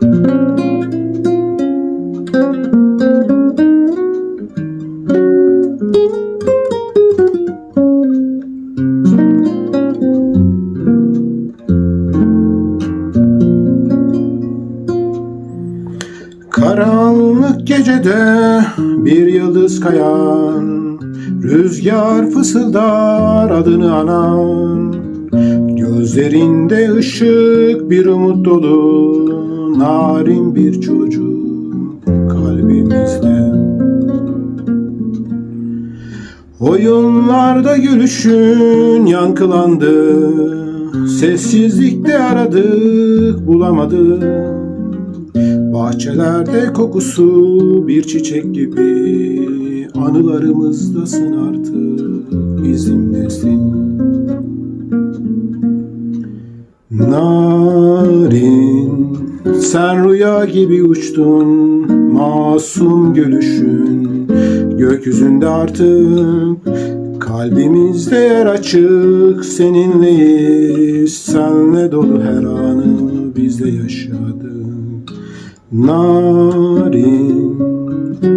Karanlık gecede bir yıldız kayan Rüzgar fısıldar adını anan. Gözlerinde ışık bir umut dolu. Narin bir çocuk kalbimizde. Oyunlarda gülüşün yankılandı. Sessizlikte aradık bulamadık. Bahçelerde kokusu bir çiçek gibi Anılarımızdasın artık bizimlesin. Narin sen rüya gibi uçtun Masum gülüşün. Gökyüzünde artık Kalbimizde yer açık. Seninleyiz Senle dolu her anı biz de yaşadık. Narin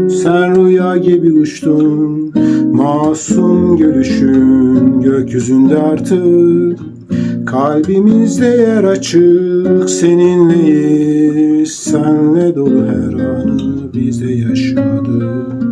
sen rüya gibi uçtun Masum gülüşün. Gökyüzünde artık Kalbimizde yer açık seninleyiz. Senle dolu her anı biz de yaşadık